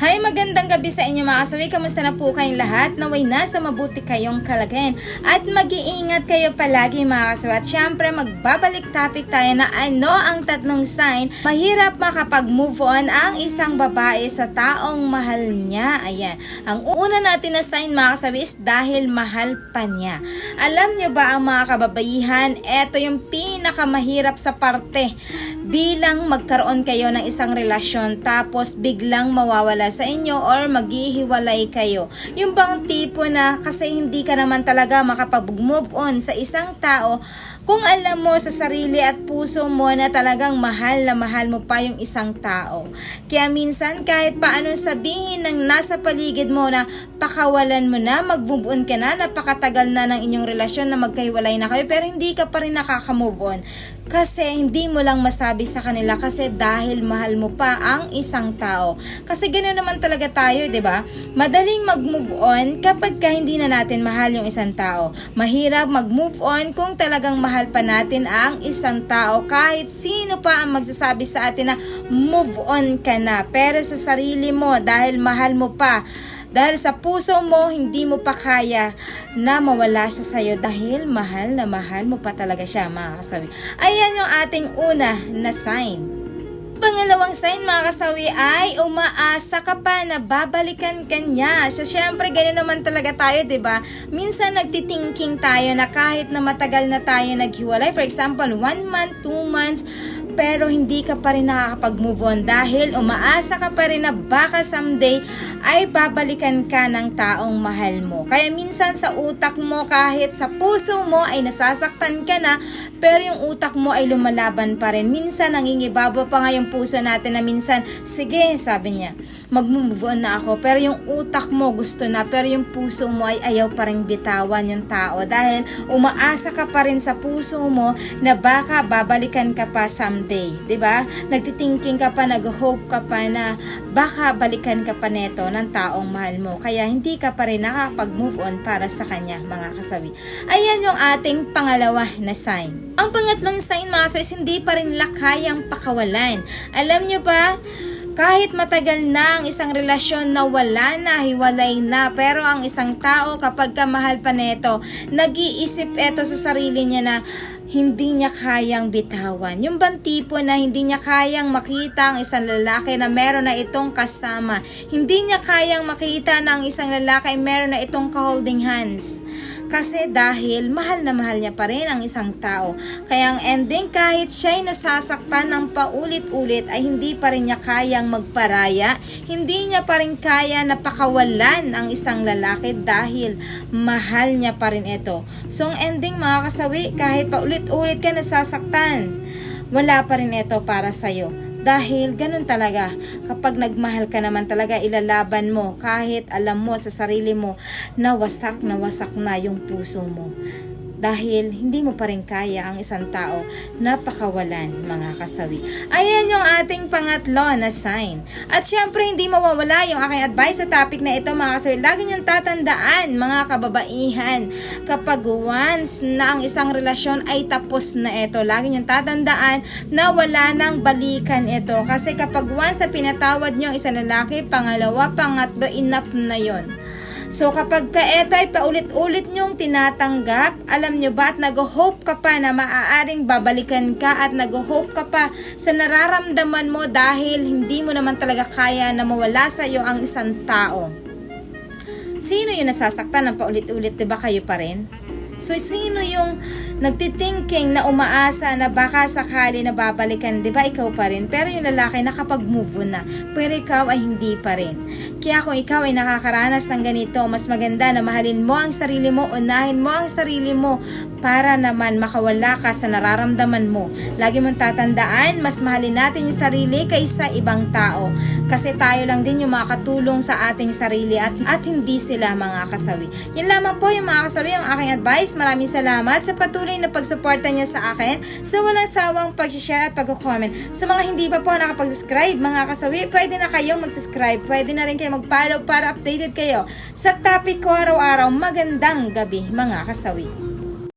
Hi, magandang gabi sa inyo mga kasawi. Kamusta na po kayong lahat? Naway nasa mabuti kayong kalagayan. At mag-iingat kayo palagi mga kasawi. At syempre, magbabalik topic tayo na ano ang tatlong sign mahirap makapag-move on ang isang babae sa taong mahal niya. Ayan. Ang una natin na sign mga kasawi is dahil mahal pa niya. Alam niyo ba ang mga kababaihan, ito yung pinakamahirap sa parte bilang magkaroon kayo ng isang relasyon tapos biglang mawawala sa inyo or maghihiwalay kayo. Yung bang tipo na kasi hindi ka naman talaga makapag-move on sa isang tao kung alam mo sa sarili at puso mo na talagang mahal na mahal mo pa yung isang tao. Kaya minsan kahit paano sabihin ng nasa paligid mo na pakawalan mo na, mag-move on ka na, napakatagal na ng inyong relasyon na magkahiwalay na kayo pero hindi ka pa rin nakaka-move on. Kasi hindi mo lang masabi sa kanila kasi dahil mahal mo pa ang isang tao. Kasi ganoon naman talaga tayo, 'di ba? Madaling mag-move on kapag ka hindi na natin mahal yung isang tao. Mahirap mag-move on kung talagang mahal pa natin ang isang tao kahit sino pa ang magsasabi sa atin na move on ka na. Pero sa sarili mo dahil mahal mo pa dahil sa puso mo, hindi mo pa kaya na mawala siya sa'yo dahil mahal na mahal mo pa talaga siya, mga kasawi. Ayan yung ating una na sign. Pangalawang sign mga kasawi ay umaasa ka pa na babalikan ka niya. So syempre ganun naman talaga tayo, 'di ba? Minsan nagtitinking tayo na kahit na matagal na tayo naghiwalay, for example, one month, two months, pero hindi ka pa rin nakakapag-move on dahil umaasa ka pa rin na baka someday ay babalikan ka ng taong mahal mo. Kaya minsan sa utak mo kahit sa puso mo ay nasasaktan ka na pero yung utak mo ay lumalaban pa rin. Minsan nangingibaba pa nga yung puso natin na minsan, sige, sabi niya, mag-move on na ako. Pero yung utak mo gusto na, pero yung puso mo ay ayaw pa rin bitawan yung tao dahil umaasa ka pa rin sa puso mo na baka babalikan ka pa someday. 'Di ba? Nagtitinking ka pa, nag-hope ka pa na baka balikan ka pa neto ng taong mahal mo. Kaya hindi ka pa rin nakapag-move on para sa kanya, mga kasawi. Ayan yung ating pangalawa na sign. Ang pangatlong sign, mga is hindi pa rin lakayang pakawalan. Alam nyo ba, kahit matagal na ang isang relasyon na wala na, hiwalay na, pero ang isang tao kapag kamahal pa neto, nag-iisip eto sa sarili niya na hindi niya kayang bitawan. Yung bang tipo na hindi niya kayang makita ang isang lalaki na meron na itong kasama. Hindi niya kayang makita na ang isang lalaki meron na itong ka-holding hands. Kasi dahil mahal na mahal niya pa rin ang isang tao. Kaya ang ending kahit siya'y nasasaktan ng paulit-ulit ay hindi pa rin niya kayang magparaya. Hindi niya pa rin kaya na pakawalan ang isang lalaki dahil mahal niya pa rin ito. So ang ending mga kasawi kahit paulit-ulit ka nasasaktan, wala pa rin ito para sa'yo. Dahil ganun talaga, kapag nagmahal ka naman talaga, ilalaban mo kahit alam mo sa sarili mo na wasak na wasak na yung puso mo. Dahil hindi mo pa rin kaya ang isang tao na pakawalan mga kasawi. Ayan yung ating pangatlo na sign. At syempre hindi mawawala yung aking advice sa topic na ito mga kasawi. Lagi niyong tatandaan mga kababaihan kapag once na ang isang relasyon ay tapos na ito. Lagi niyong tatandaan na wala nang balikan ito. Kasi kapag once na pinatawad niyo ang isang lalaki, pangalawa, pangatlo, enough na yon. So kapag ka eto ay paulit-ulit nyong tinatanggap, alam nyo ba at nag-hope ka pa na maaaring babalikan ka at nag-hope ka pa sa nararamdaman mo dahil hindi mo naman talaga kaya na mawala sa iyo ang isang tao. Sino yung nasasaktan ng paulit-ulit, 'di ba kayo pa rin? So, sino yung nagtitinking na umaasa na baka sakali na babalikan, di ba ikaw pa rin? Pero yung lalaki nakapag-move on na, pero ikaw ay hindi pa rin. Kaya kung ikaw ay nakakaranas ng ganito, mas maganda na mahalin mo ang sarili mo, unahin mo ang sarili mo para naman makawala ka sa nararamdaman mo. Lagi mong tatandaan, mas mahalin natin yung sarili kaysa ibang tao. Kasi tayo lang din yung makakatulong sa ating sarili at, at hindi sila mga kasawi. Yun lamang po yung mga kasawi, ang aking advice. Maraming salamat sa patuloy na pagsuporta niya sa akin sa walang sawang pag-share at pag-comment. Sa mga hindi pa po nakapag-subscribe, mga kasawi, pwede na kayong mag-subscribe. Pwede na rin kayo mag-follow para updated kayo sa topic ko araw-araw. Magandang gabi, mga kasawi.